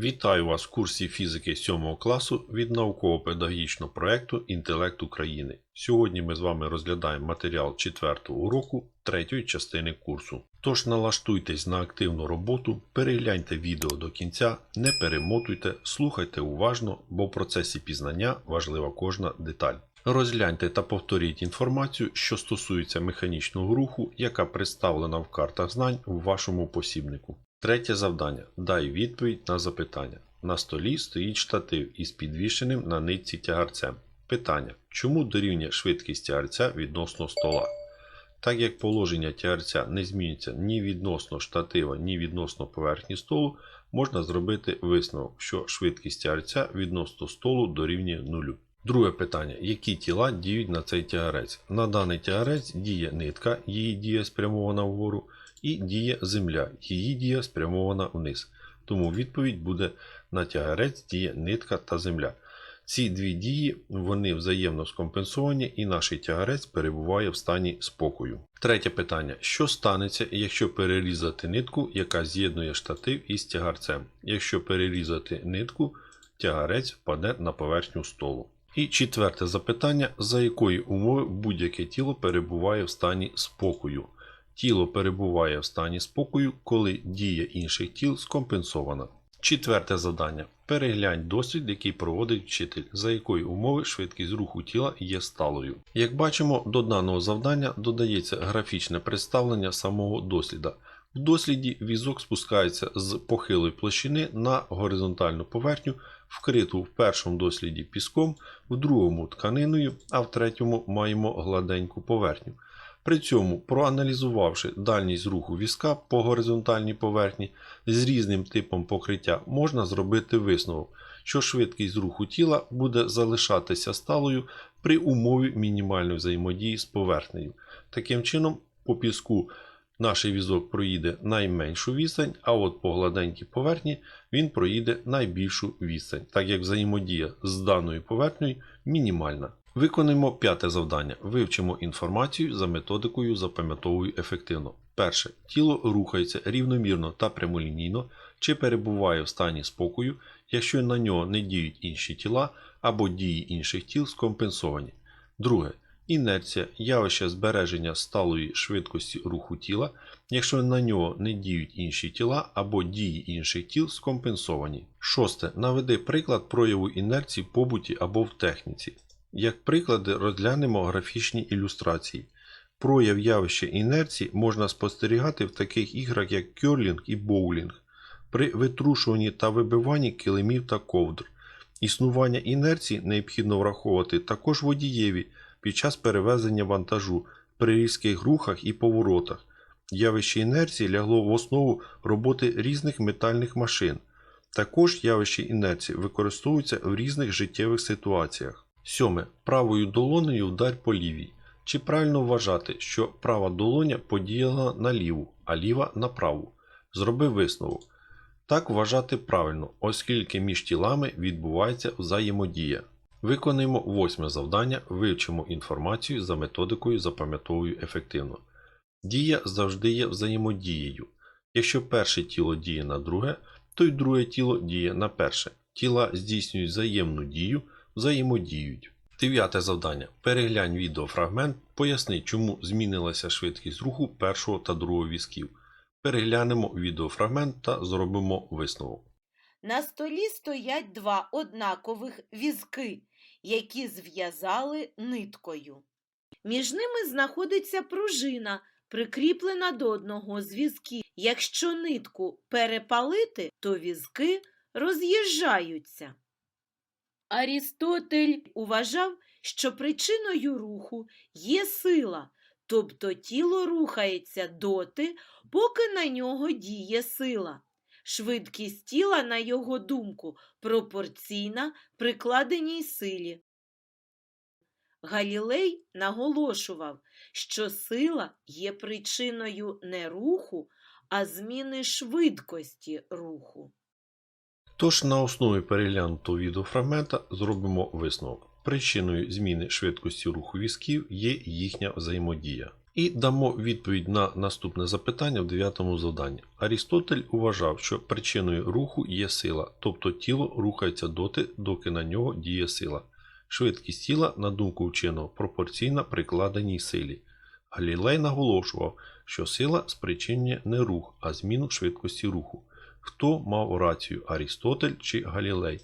Вітаю вас в курсі фізики 7 класу від науково-педагогічного проєкту Інтелект України. Сьогодні ми з вами розглядаємо матеріал 4 уроку 3 частини курсу. Тож налаштуйтесь на активну роботу, перегляньте відео до кінця, не перемотуйте, слухайте уважно, бо в процесі пізнання важлива кожна деталь. Розгляньте та повторіть інформацію, що стосується механічного руху, яка представлена в картах знань у вашому посібнику. Третє завдання. Дай відповідь на запитання. На столі стоїть штатив із підвішеним на нитці тягарцем. Питання. Чому дорівнює швидкість тягарця відносно стола? Так як положення тягарця не змінюється ні відносно штатива, ні відносно поверхні столу, можна зробити висновок, що швидкість тягарця відносно столу дорівнює нулю. Друге питання. Які тіла діють на цей тягарець? На даний тягарець діє нитка, її дія спрямована вгору, і діє земля, її дія спрямована вниз. Тому відповідь буде на тягарець діє нитка та земля. Ці дві дії вони взаємно скомпенсовані і наш тягарець перебуває в стані спокою. Третє питання: що станеться, якщо перерізати нитку, яка з'єднує штатив із тягарцем? Якщо перерізати нитку, тягарець впаде на поверхню столу. І четверте запитання: за якої умови будь-яке тіло перебуває в стані спокою? Тіло перебуває в стані спокою, коли дія інших тіл скомпенсована. Четверте завдання. Переглянь дослід, який проводить вчитель, за якої умови швидкість руху тіла є сталою. Як бачимо, до даного завдання додається графічне представлення самого досліда. В досліді візок спускається з похилої площини на горизонтальну поверхню, вкриту в першому досліді піском, в другому тканиною, а в третьому маємо гладеньку поверхню. При цьому, проаналізувавши дальність руху візка по горизонтальній поверхні з різним типом покриття, можна зробити висновок, що швидкість руху тіла буде залишатися сталою при умові мінімальної взаємодії з поверхнею. Таким чином, по піску наш візок проїде найменшу відстань, а от по гладенькій поверхні він проїде найбільшу відстань, так як взаємодія з даною поверхнею мінімальна. Виконуємо п'яте завдання. Вивчимо інформацію за методикою запам'ятовую ефективно. Перше. Тіло рухається рівномірно та прямолінійно, чи перебуває в стані спокою, якщо на нього не діють інші тіла або дії інших тіл скомпенсовані. Друге. Інерція явище збереження сталої швидкості руху тіла, якщо на нього не діють інші тіла або дії інших тіл скомпенсовані. Шосте. Наведи приклад прояву інерції в побуті або в техніці. Як приклади розглянемо графічні ілюстрації. Прояв явища інерції можна спостерігати в таких іграх, як кьорлінг і боулінг, при витрушуванні та вибиванні килимів та ковдр. Існування інерції необхідно враховувати також водієві під час перевезення вантажу при різких рухах і поворотах. Явище інерції лягло в основу роботи різних метальних машин. Також явище інерції використовується в різних життєвих ситуаціях. Сьоме. Правою долонею вдарь по лівій. Чи правильно вважати, що права долоня подіяла на ліву, а ліва на праву? Зроби висновок. Так вважати правильно, оскільки між тілами відбувається взаємодія. Виконуємо восьме завдання, вивчимо інформацію за методикою запам'ятовую ефективно. Дія завжди є взаємодією. Якщо перше тіло діє на друге, то й друге тіло діє на перше. Тіла здійснюють взаємну дію, взаємодіють. Дев'яте завдання. Переглянь відеофрагмент, поясни, чому змінилася швидкість руху першого та другого візків. Переглянемо відеофрагмент та зробимо висновок. На столі стоять два однакових візки, які зв'язали ниткою. Між ними знаходиться пружина, прикріплена до одного з візків. Якщо нитку перепалити, то візки роз'їжджаються. Арістотель уважав, що причиною руху є сила, тобто тіло рухається доти, поки на нього діє сила. Швидкість тіла, на його думку, пропорційна прикладеній силі. Галілей наголошував, що сила є причиною не руху, а зміни швидкості руху. Тож на основі переглянутого відеофрагмента зробимо висновок. Причиною зміни швидкості руху візків є їхня взаємодія. І дамо відповідь на наступне запитання в дев'ятому завданні. Арістотель вважав, що причиною руху є сила, тобто тіло рухається доти, доки на нього діє сила. Швидкість тіла, на думку вченого, пропорційна прикладеній силі. Галілей наголошував, що сила спричинює не рух, а зміну швидкості руху. Хто мав рацію Арістотель чи Галілей?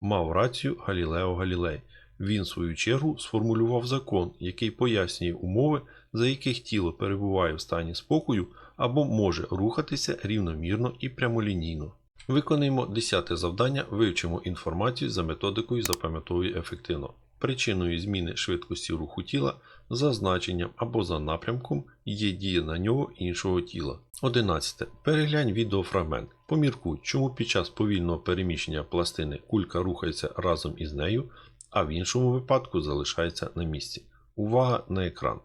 Мав рацію Галілео Галілей. Він, в свою чергу, сформулював закон, який пояснює умови, за яких тіло перебуває в стані спокою або може рухатися рівномірно і прямолінійно. Виконуємо 10 завдання, вивчимо інформацію за методикою запам'ятовує ефективно. Причиною зміни швидкості руху тіла за значенням або за напрямком є дія на нього іншого тіла. 11. Переглянь відеофрагмент. Поміркуй, чому під час повільного переміщення пластини кулька рухається разом із нею, а в іншому випадку залишається на місці. Увага на екран.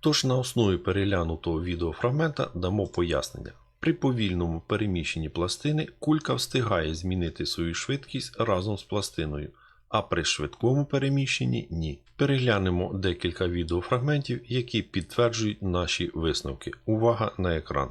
Тож на основі переглянутого відеофрагмента дамо пояснення. При повільному переміщенні пластини кулька встигає змінити свою швидкість разом з пластиною, а при швидкому переміщенні ні. Переглянемо декілька відеофрагментів, які підтверджують наші висновки. Увага на екран.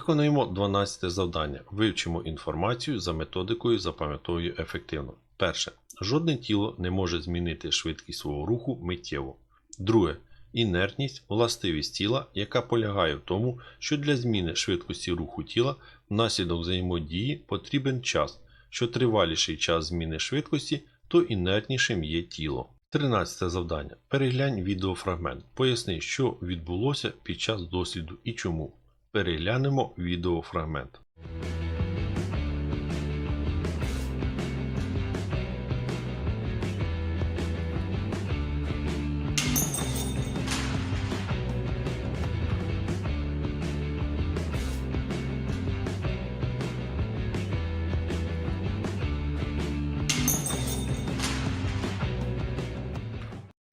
Виконуємо 12 завдання. Вивчимо інформацію за методикою запам'ятовую ефективно. Перше. Жодне тіло не може змінити швидкість свого руху миттєво. Друге. Інертність властивість тіла, яка полягає в тому, що для зміни швидкості руху тіла внаслідок взаємодії потрібен час. Що триваліший час зміни швидкості, то інертнішим є тіло. 13 завдання. Переглянь відеофрагмент. Поясни, що відбулося під час досліду і чому. Переглянемо відеофрагмент.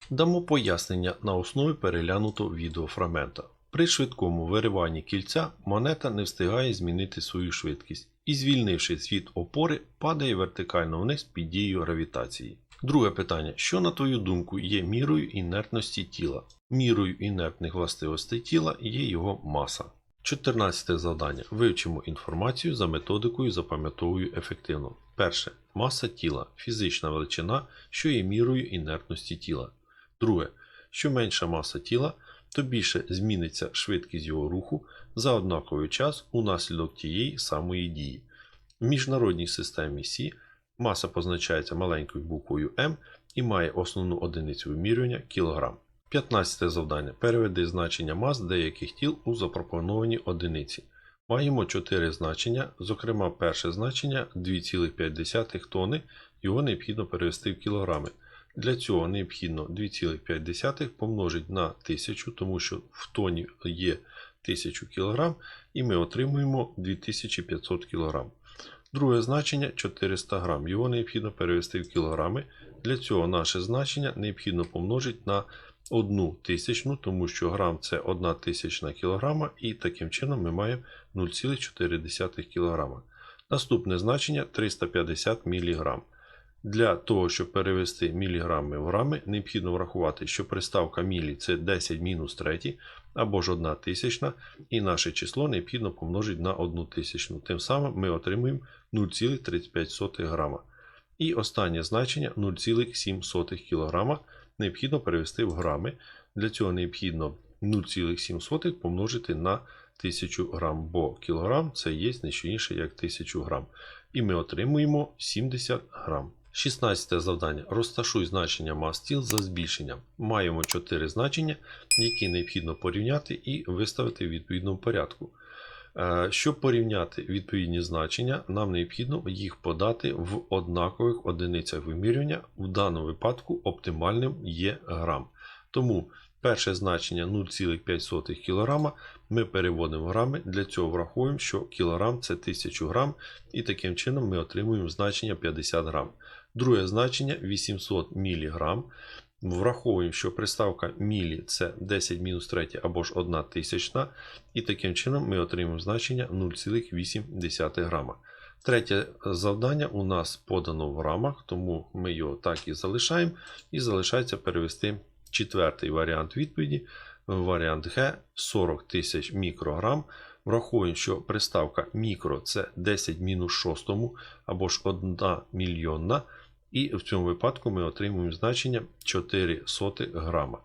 Дамо пояснення на основі переглянутого відеофрагмента. При швидкому вириванні кільця монета не встигає змінити свою швидкість і, звільнившись від опори, падає вертикально вниз під дією гравітації. Друге питання: що, на твою думку, є мірою інертності тіла? Мірою інертних властивостей тіла є його маса. 14 завдання. Вивчимо інформацію за методикою запам'ятовую ефективно. Перше. Маса тіла фізична величина, що є мірою інертності тіла. Друге. Що менша маса тіла, то більше зміниться швидкість його руху за однаковий час унаслідок тієї самої дії. В міжнародній системі Сі маса позначається маленькою буквою М і має основну одиницю вимірювання кілограм. 15 завдання. Переведи значення мас деяких тіл у запропоновані одиниці. Маємо 4 значення, зокрема, перше значення 2,5 тонни, його необхідно перевести в кілограми. Для цього необхідно 2,5 помножити на 1000, тому що в тоні є 1000 кг, і ми отримуємо 2500 кг. Друге значення 400 г. Його необхідно перевести в кілограми. Для цього наше значення необхідно помножити на одну тисячну, тому що грам це 1 тисячна кілограма, і таким чином ми маємо 0,4 кг. Наступне значення 350 мг. Для того, щоб перевести міліграми в грами, необхідно врахувати, що приставка мілі це 10 мінус 3 або ж 1 тисячна, і наше число необхідно помножити на 1 тисячну. Тим самим ми отримуємо 0,35 грама. І останнє значення 0,7 кг необхідно перевести в грами. Для цього необхідно 0,7 помножити на 1000 грам, бо кілограм це є не що інше, як 1000 грам. І ми отримуємо 70 грам. 16 завдання. Розташуй значення мас тіл за збільшенням. Маємо 4 значення, які необхідно порівняти і виставити в відповідному порядку. Е, Щоб порівняти відповідні значення, нам необхідно їх подати в однакових одиницях вимірювання. В даному випадку оптимальним є грам. Тому перше значення 0,5 кг ми переводимо в грами. Для цього враховуємо, що кілограм це 1000 грам, і таким чином ми отримуємо значення 50 грам. Друге значення 800 мг. Враховуємо, що приставка мілі це 10 мінус 3 або ж 1 тисячна, і таким чином ми отримаємо значення 0,8 грама. Третє завдання у нас подано в грамах, тому ми його так і залишаємо. І залишається перевести четвертий варіант відповіді. Варіант Г 40 тисяч мікрограм. Враховуємо, що приставка мікро це 10 мінус 6 або ж 1 мільйонна. І в цьому випадку ми отримуємо значення 4 сотих грама.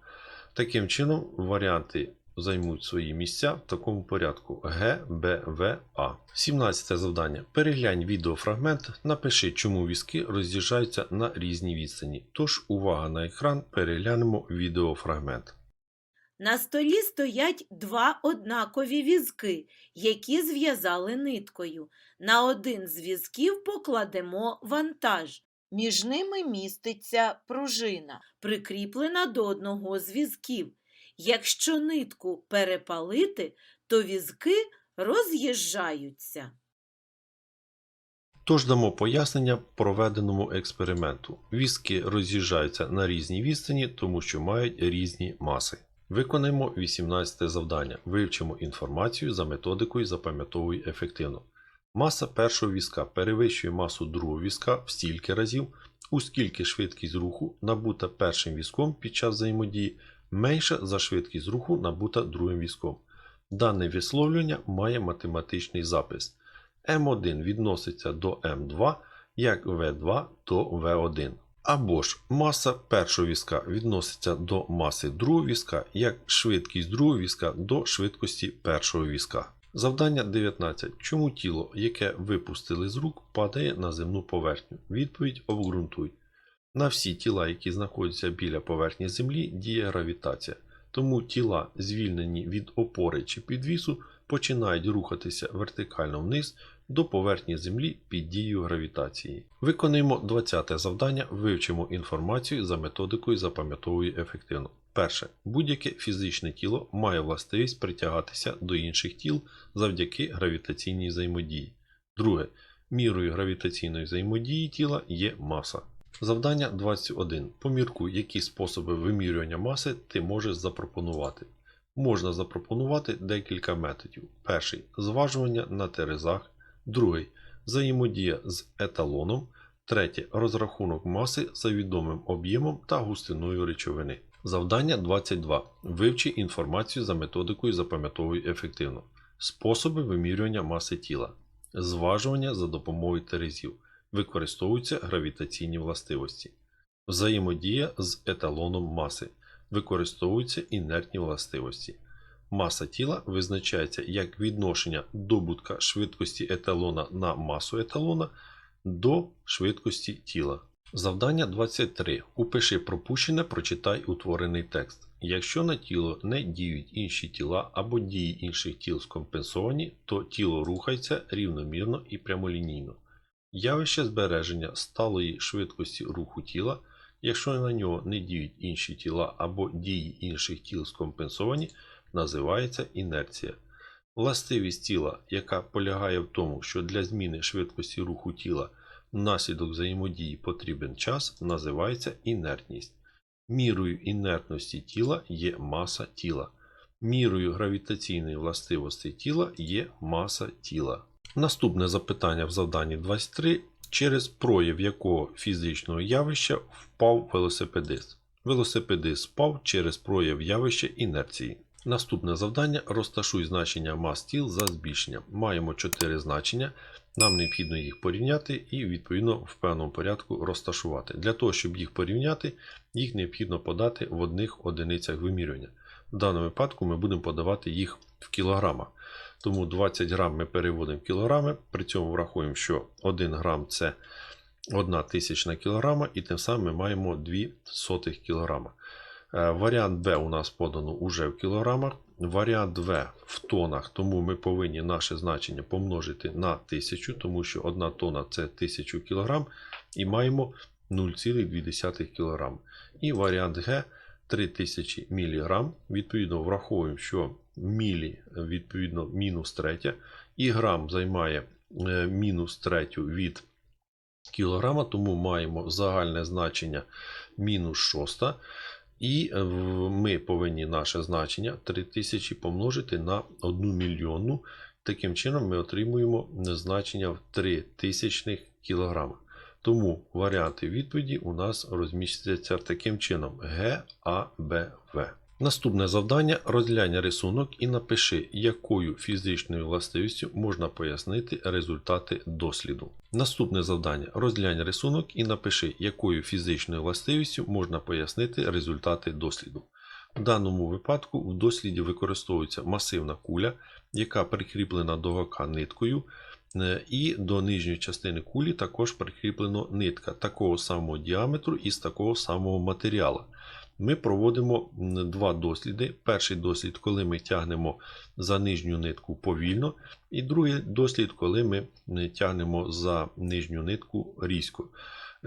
Таким чином, варіанти займуть свої місця в такому порядку Г, Б, В, А. 17 завдання. Переглянь відеофрагмент, напиши, чому візки роз'їжджаються на різній відстані. Тож, увага на екран, переглянемо відеофрагмент. На столі стоять два однакові візки, які зв'язали ниткою. На один з візків покладемо вантаж. Між ними міститься пружина, прикріплена до одного з візків. Якщо нитку перепалити, то візки роз'їжджаються. Тож дамо пояснення проведеному експерименту. Візки роз'їжджаються на різній відстані, тому що мають різні маси. Виконаємо 18 завдання. Вивчимо інформацію за методикою запам'ятовуй ефективно. Маса першого візка перевищує масу другого візка в стільки разів, оскільки швидкість руху, набута першим візком під час взаємодії, менша за швидкість руху, набута другим візком. Дане висловлювання має математичний запис. М1 відноситься до М2, як В2 до В1. Або ж маса першого візка відноситься до маси другого візка, як швидкість другого візка до швидкості першого візка. Завдання 19. Чому тіло, яке випустили з рук, падає на земну поверхню? Відповідь обґрунтуй. На всі тіла, які знаходяться біля поверхні Землі, діє гравітація. Тому тіла, звільнені від опори чи підвісу, починають рухатися вертикально вниз до поверхні Землі під дією гравітації. Виконуємо 20 завдання, вивчимо інформацію за методикою запам'ятовуй ефективно. Перше. Будь-яке фізичне тіло має властивість притягатися до інших тіл завдяки гравітаційній взаємодії. Друге. Мірою гравітаційної взаємодії тіла є маса. Завдання 21. Поміркуй, які способи вимірювання маси ти можеш запропонувати. Можна запропонувати декілька методів. Перший зважування на терезах, другий взаємодія з еталоном, третє розрахунок маси за відомим об'ємом та густиною речовини. Завдання 22. Вивчи інформацію за методикою запам'ятовуй ефективно. Способи вимірювання маси тіла. Зважування за допомогою терезів. Використовуються гравітаційні властивості. Взаємодія з еталоном маси. Використовуються інертні властивості. Маса тіла визначається як відношення добутка швидкості еталона на масу еталона до швидкості тіла. Завдання 23. Упиши пропущене, прочитай утворений текст. Якщо на тіло не діють інші тіла або дії інших тіл скомпенсовані, то тіло рухається рівномірно і прямолінійно. Явище збереження сталої швидкості руху тіла, якщо на нього не діють інші тіла або дії інших тіл скомпенсовані, називається інерція. Властивість тіла, яка полягає в тому, що для зміни швидкості руху тіла внаслідок взаємодії потрібен час, називається інертність. Мірою інертності тіла є маса тіла. Мірою гравітаційної властивості тіла є маса тіла. Наступне запитання в завданні 23. Через прояв якого фізичного явища впав велосипедист? Велосипедист впав через прояв явища інерції. Наступне завдання розташуй значення мас тіл за збільшенням. Маємо 4 значення. Нам необхідно їх порівняти і відповідно в певному порядку розташувати. Для того, щоб їх порівняти, їх необхідно подати в одних одиницях вимірювання. В даному випадку ми будемо подавати їх в кілограмах. Тому 20 грам ми переводимо в кілограми, при цьому врахуємо, що 1 грам це 1 тисячна кілограма, і тим самим ми маємо 2 сотих кілограма. Е, Варіант Б у нас подано уже в кілограмах. Варіант В в тонах, тому ми повинні наше значення помножити на 1000, тому що 1 тонна це 1000 кг, і маємо 0,2 кг. І варіант Г 3000 мг. Відповідно, враховуємо, що мілі відповідно мінус третя, і грам займає е, мінус третю від кілограма, тому маємо загальне значення мінус шоста. І е, ми повинні наше значення 3000 помножити на 1 мільйонну. Таким чином ми отримуємо значення в 3000 кг. Тому варіанти відповіді у нас розмістяться таким чином Г, А, Б, В. Наступне завдання розглянь рисунок і напиши, якою фізичною властивістю можна пояснити результати досліду. Наступне завдання розглянь рисунок і напиши, якою фізичною властивістю можна пояснити результати досліду. В даному випадку в досліді використовується масивна куля, яка прикріплена до гака ниткою, е, і до нижньої частини кулі також прикріплено нитка такого самого діаметру і з такого самого матеріалу. Ми проводимо два досліди. Перший дослід, коли ми тягнемо за нижню нитку повільно, і другий дослід, коли ми тягнемо за нижню нитку різко.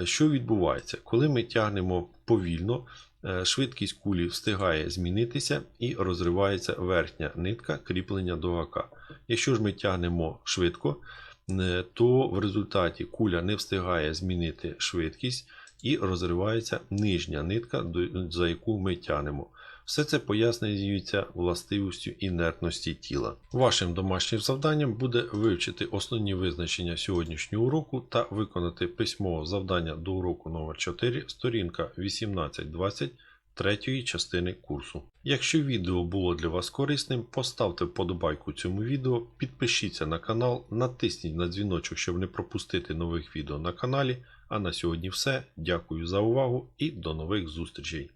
Що відбувається? Коли ми тягнемо повільно, е, швидкість кулі встигає змінитися і розривається верхня нитка кріплення до гака. Якщо ж ми тягнемо швидко, е, то в результаті куля не встигає змінити швидкість і розривається нижня нитка, за яку ми тягнемо. Все це пояснюється властивістю інертності тіла. Вашим домашнім завданням буде вивчити основні визначення сьогоднішнього уроку та виконати письмове завдання до уроку номер 4 сторінка 18-20 третьої частини курсу. Якщо відео було для вас корисним, поставте вподобайку цьому відео, підпишіться на канал, натисніть на дзвіночок, щоб не пропустити нових відео на каналі. А на сьогодні все. Дякую за увагу і до нових зустрічей!